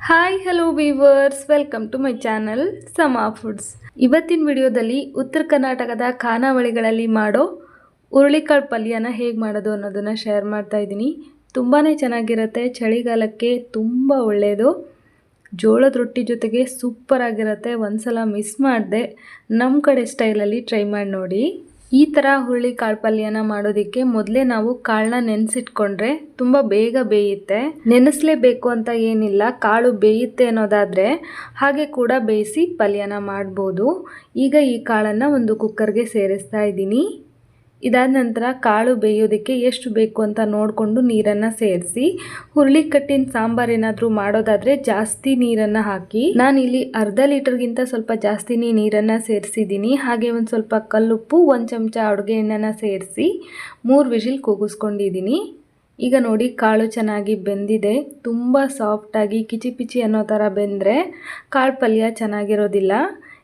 Hi hello viewers welcome to my channel Sama foods ಇವತ್ತಿನ ವಿಡಿಯೋದಲ್ಲಿ ಉತ್ತರ ಕರ್ನಾಟಕದ ಖಾನಾವಳಿಗಳಲ್ಲಿ ಮಾಡೋ ಹುರುಳಿಕಾಳು ಪಲ್ಯನ ಹೇಗೆ ಮಾಡೋದು ಅನ್ನೋದನ್ನು ಶೇರ್ ಮಾಡ್ತಾ ಇದ್ದೀನಿ. ತುಂಬಾ ಚೆನ್ನಾಗಿರುತ್ತೆ, ಚಳಿಗಾಲಕ್ಕೆ ತುಂಬ ಒಳ್ಳೆಯದು ಜೋಳದ ರೊಟ್ಟಿ ಜೊತೆಗೆ ಸೂಪರ್ ಆಗಿರುತ್ತೆ. ಒಂದ್ಸಲ ಮಿಸ್ ಮಾಡಿದೆ. ನಮ್ಮ ಕಡೆ ಸ್ಟೈಲಲ್ಲಿ ಟ್ರೈ ಮಾಡಿ ನೋಡಿ. ಈ ಥರ ಹುರುಳಿ ಕಾಳು ಪಲ್ಯನ ಮಾಡೋದಕ್ಕೆ ಮೊದಲೇ ನಾವು ಕಾಳನ್ನ ನೆನೆಸಿಟ್ಕೊಂಡ್ರೆ ತುಂಬ ಬೇಗ ಬೇಯುತ್ತೆ. ನೆನೆಸಲೇಬೇಕು ಅಂತ ಏನಿಲ್ಲ, ಕಾಳು ಬೇಯುತ್ತೆ ಅನ್ನೋದಾದರೆ ಹಾಗೆ ಕೂಡ ಬೇಯಿಸಿ ಪಲ್ಯನ ಮಾಡ್ಬೋದು. ಈಗ ಈ ಕಾಳನ್ನು ಒಂದು ಕುಕ್ಕರ್ಗೆ ಸೇರಿಸ್ತಾ ಇದ್ದೀನಿ. ಇದಾದ ನಂತರ ಕಾಳು ಬೇಯೋದಕ್ಕೆ ಎಷ್ಟು ಬೇಕು ಅಂತ ನೋಡಿಕೊಂಡು ನೀರನ್ನು ಸೇರಿಸಿ, ಹುರುಳಿಕಟ್ಟಿನ ಸಾಂಬಾರು ಏನಾದರೂ ಮಾಡೋದಾದರೆ ಜಾಸ್ತಿ ನೀರನ್ನು ಹಾಕಿ, ನಾನಿಲ್ಲಿ ಅರ್ಧ ಲೀಟರ್ಗಿಂತ ಸ್ವಲ್ಪ ಜಾಸ್ತಿನೇ ನೀರನ್ನು ಸೇರಿಸಿದ್ದೀನಿ. ಹಾಗೆ ಒಂದು ಸ್ವಲ್ಪ ಕಲ್ಲುಪ್ಪು, ಒಂದು ಚಮಚ ಅಡುಗೆ ಎಣ್ಣೆನ ಸೇರಿಸಿ ಮೂರು ವಿಷಿಲ್ ಕೂಗಿಸ್ಕೊಂಡಿದ್ದೀನಿ. ಈಗ ನೋಡಿ ಕಾಳು ಚೆನ್ನಾಗಿ ಬೆಂದಿದೆ. ತುಂಬ ಸಾಫ್ಟಾಗಿ ಕಿಚಿ ಪಿಚಿ ಅನ್ನೋ ಥರ ಬೆಂದರೆ ಕಾಳು ಪಲ್ಯ ಚೆನ್ನಾಗಿರೋದಿಲ್ಲ.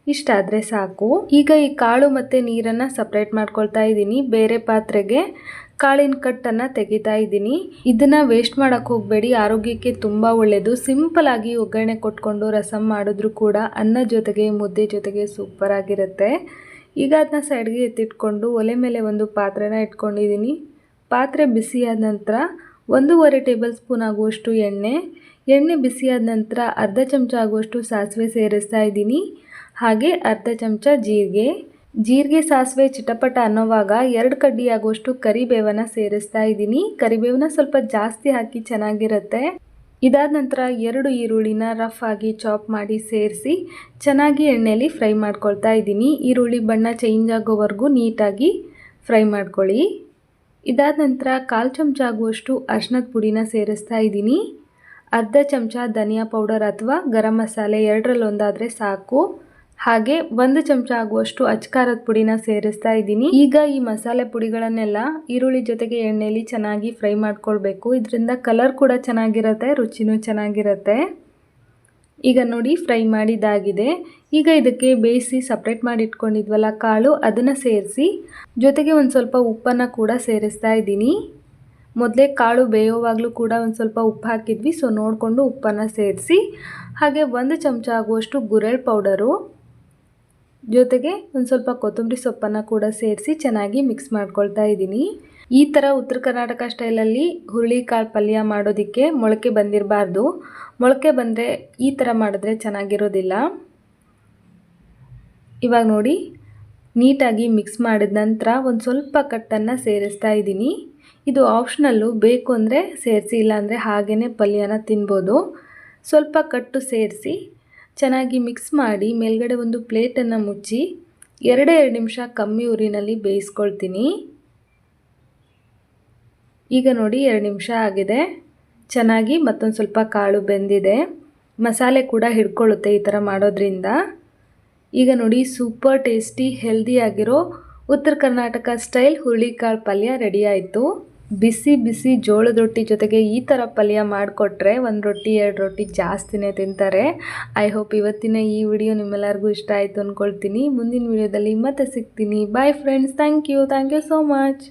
ಇಷ್ಟಾದರೆ ಸಾಕು. ಈಗ ಈ ಕಾಳು ಮತ್ತು ನೀರನ್ನು ಸಪ್ರೇಟ್ ಮಾಡ್ಕೊಳ್ತಾ ಇದ್ದೀನಿ. ಬೇರೆ ಪಾತ್ರೆಗೆ ಕಾಳಿನ ಕಟ್ಟನ್ನು ತೆಗಿತಾ ಇದ್ದೀನಿ. ಇದನ್ನು ವೇಸ್ಟ್ ಮಾಡೋಕ್ಕೆ ಹೋಗಬೇಡಿ. ಆರೋಗ್ಯಕ್ಕೆ ತುಂಬ ಒಳ್ಳೆಯದು ಸಿಂಪಲ್ ಆಗಿ ಒಗ್ಗರಣೆ ಕೊಟ್ಕೊಂಡು ರಸಮ್ ಮಾಡಿದ್ರು ಕೂಡ ಅನ್ನ ಜೊತೆಗೆ, ಮುದ್ದೆ ಜೊತೆಗೆ ಸೂಪರ್ ಆಗಿರುತ್ತೆ. ಈಗ ಅದನ್ನ ಸೈಡ್ಗೆ ಎತ್ತಿಟ್ಕೊಂಡು ಒಲೆ ಮೇಲೆ ಒಂದು ಪಾತ್ರೆನ ಇಟ್ಕೊಂಡಿದ್ದೀನಿ. ಪಾತ್ರೆ ಬಿಸಿಯಾದ ನಂತರ ಒಂದೂವರೆ ಟೇಬಲ್ ಸ್ಪೂನ್ ಆಗುವಷ್ಟು ಎಣ್ಣೆ. ಎಣ್ಣೆ ಬಿಸಿಯಾದ ನಂತರ ಅರ್ಧ ಚಮಚ ಆಗುವಷ್ಟು ಸಾಸಿವೆ ಸೇರಿಸ್ತಾ ಇದ್ದೀನಿ. ಹಾಗೆ ಅರ್ಧ ಚಮಚ ಜೀರಿಗೆ. ಜೀರಿಗೆ ಸಾಸಿವೆ ಚಿಟಪಟ ಅನ್ನೋವಾಗ ಎರಡು ಕಡ್ಡಿ ಆಗುವಷ್ಟು ಕರಿಬೇವನ್ನ ಸೇರಿಸ್ತಾ ಇದ್ದೀನಿ. ಕರಿಬೇವನ ಸ್ವಲ್ಪ ಜಾಸ್ತಿ ಹಾಕಿ ಚೆನ್ನಾಗಿರುತ್ತೆ. ಇದಾದ ನಂತರ ಎರಡು ಈರುಳ್ಳಿನ ರಫ್ ಆಗಿ ಚಾಪ್ ಮಾಡಿ ಸೇರಿಸಿ ಚೆನ್ನಾಗಿ ಎಣ್ಣೆಯಲ್ಲಿ ಫ್ರೈ ಮಾಡ್ಕೊಳ್ತಾ ಇದ್ದೀನಿ. ಈರುಳ್ಳಿ ಬಣ್ಣ ಚೇಂಜ್ ಆಗೋವರೆಗೂ ನೀಟಾಗಿ ಫ್ರೈ ಮಾಡ್ಕೊಳ್ಳಿ. ಇದಾದ ನಂತರ ಕಾಲು ಚಮಚ ಆಗುವಷ್ಟು ಅರ್ಶಿನದ ಪುಡಿನ ಸೇರಿಸ್ತಾ ಇದ್ದೀನಿ. ಅರ್ಧ ಚಮಚ ಧನಿಯಾ ಪೌಡರ್ ಅಥವಾ ಗರಂ ಮಸಾಲೆ ಎರಡರಲ್ಲೊಂದಾದರೆ ಸಾಕು. ಹಾಗೆ ಒಂದು ಚಮಚ ಆಗುವಷ್ಟು ಅಚ್ಕಾರದ ಪುಡಿನ ಸೇರಿಸ್ತಾ ಇದ್ದೀನಿ. ಈಗ ಈ ಮಸಾಲೆ ಪುಡಿಗಳನ್ನೆಲ್ಲ ಈರುಳ್ಳಿ ಜೊತೆಗೆ ಎಣ್ಣೆಯಲ್ಲಿ ಚೆನ್ನಾಗಿ ಫ್ರೈ ಮಾಡ್ಕೊಳ್ಬೇಕು. ಇದರಿಂದ ಕಲರ್ ಕೂಡ ಚೆನ್ನಾಗಿರುತ್ತೆ, ರುಚಿನೂ ಚೆನ್ನಾಗಿರುತ್ತೆ. ಈಗ ನೋಡಿ ಫ್ರೈ ಮಾಡಿದ್ದಾಗಿದೆ. ಈಗ ಇದಕ್ಕೆ ಬೇಯಿಸಿ ಸಪ್ರೇಟ್ ಮಾಡಿ ಇಟ್ಕೊಂಡಿದ್ವಲ್ಲ ಕಾಳು, ಅದನ್ನು ಸೇರಿಸಿ. ಜೊತೆಗೆ ಒಂದು ಸ್ವಲ್ಪ ಉಪ್ಪನ್ನು ಕೂಡ ಸೇರಿಸ್ತಾ ಇದ್ದೀನಿ. ಮೊದಲೇ ಕಾಳು ಬೇಯೋವಾಗಲೂ ಕೂಡ ಒಂದು ಸ್ವಲ್ಪ ಉಪ್ಪು ಹಾಕಿದ್ವಿ, ಸೊ ನೋಡಿಕೊಂಡು ಉಪ್ಪನ್ನು ಸೇರಿಸಿ. ಹಾಗೆ ಒಂದು ಚಮಚ ಆಗುವಷ್ಟು ಗುರೆಳ್ ಪೌಡರು ಜೊತೆಗೆ ಒಂದು ಸ್ವಲ್ಪ ಕೊತ್ತಂಬರಿ ಸೊಪ್ಪನ್ನು ಕೂಡ ಸೇರಿಸಿ ಚೆನ್ನಾಗಿ ಮಿಕ್ಸ್ ಮಾಡ್ಕೊಳ್ತಾ ಇದ್ದೀನಿ. ಈ ಥರ ಉತ್ತರ ಕರ್ನಾಟಕ ಸ್ಟೈಲಲ್ಲಿ ಹುರುಳಿಕಾಳು ಪಲ್ಯ ಮಾಡೋದಕ್ಕೆ ಮೊಳಕೆ ಬಂದಿರಬಾರ್ದು. ಮೊಳಕೆ ಬಂದರೆ ಈ ಥರ ಮಾಡಿದ್ರೆ ಚೆನ್ನಾಗಿರೋದಿಲ್ಲ. ಇವಾಗ ನೋಡಿ, ನೀಟಾಗಿ ಮಿಕ್ಸ್ ಮಾಡಿದ ನಂತರ ಒಂದು ಸ್ವಲ್ಪ ಕಟ್ಟನ್ನು ಸೇರಿಸ್ತಾ ಇದ್ದೀನಿ. ಇದು ಆಪ್ಷನಲ್ಲು ಬೇಕು ಅಂದರೆ ಸೇರಿಸಿ, ಇಲ್ಲಾಂದರೆ ಹಾಗೇ ಪಲ್ಯನ ತಿನ್ಬೋದು. ಸ್ವಲ್ಪ ಕಟ್ಟು ಸೇರಿಸಿ ಚೆನ್ನಾಗಿ ಮಿಕ್ಸ್ ಮಾಡಿ ಮೇಲ್ಗಡೆ ಒಂದು ಪ್ಲೇಟನ್ನು ಮುಚ್ಚಿ ಎರಡೇ ಎರಡು ನಿಮಿಷ ಕಮ್ಮಿ ಉರಿನಲ್ಲಿ ಬೇಯಿಸ್ಕೊಳ್ತೀನಿ. ಈಗ ನೋಡಿ ಎರಡು ನಿಮಿಷ ಆಗಿದೆ. ಚೆನ್ನಾಗಿ ಮತ್ತೊಂದು ಸ್ವಲ್ಪ ಕಾಳು ಬೆಂದಿದೆ. ಮಸಾಲೆ ಕೂಡ ಹಿಡ್ಕೊಳ್ಳುತ್ತೆ ಈ ಥರ ಮಾಡೋದ್ರಿಂದ. ಈಗ ನೋಡಿ ಸೂಪರ್ ಟೇಸ್ಟಿ ಹೆಲ್ದಿಯಾಗಿರೋ ಉತ್ತರ ಕರ್ನಾಟಕ ಸ್ಟೈಲ್ ಹುರುಳಿಕಾಳು ಪಲ್ಯ ರೆಡಿ ಆಯಿತು. ಬಿಸಿ ಬಿಸಿ ಜೋಳದ ರೊಟ್ಟಿ ಜೊತೆಗೆ ಈ ಥರ ಪಲ್ಯ ಮಾಡಿಕೊಟ್ರೆ ಒಂದು ರೊಟ್ಟಿ, ಎರಡು ರೊಟ್ಟಿ ಜಾಸ್ತಿನೇ ತಿಂತಾರೆ. ಐ ಹೋಪ್ ಇವತ್ತಿನ ಈ ವಿಡಿಯೋ ನಿಮ್ಮೆಲ್ಲರಿಗೂ ಇಷ್ಟ ಆಯಿತು ಅಂದ್ಕೊಳ್ತೀನಿ ಮುಂದಿನ ವಿಡಿಯೋದಲ್ಲಿ ಮತ್ತೆ ಸಿಗ್ತೀನಿ. Bye friends thank you thank you so much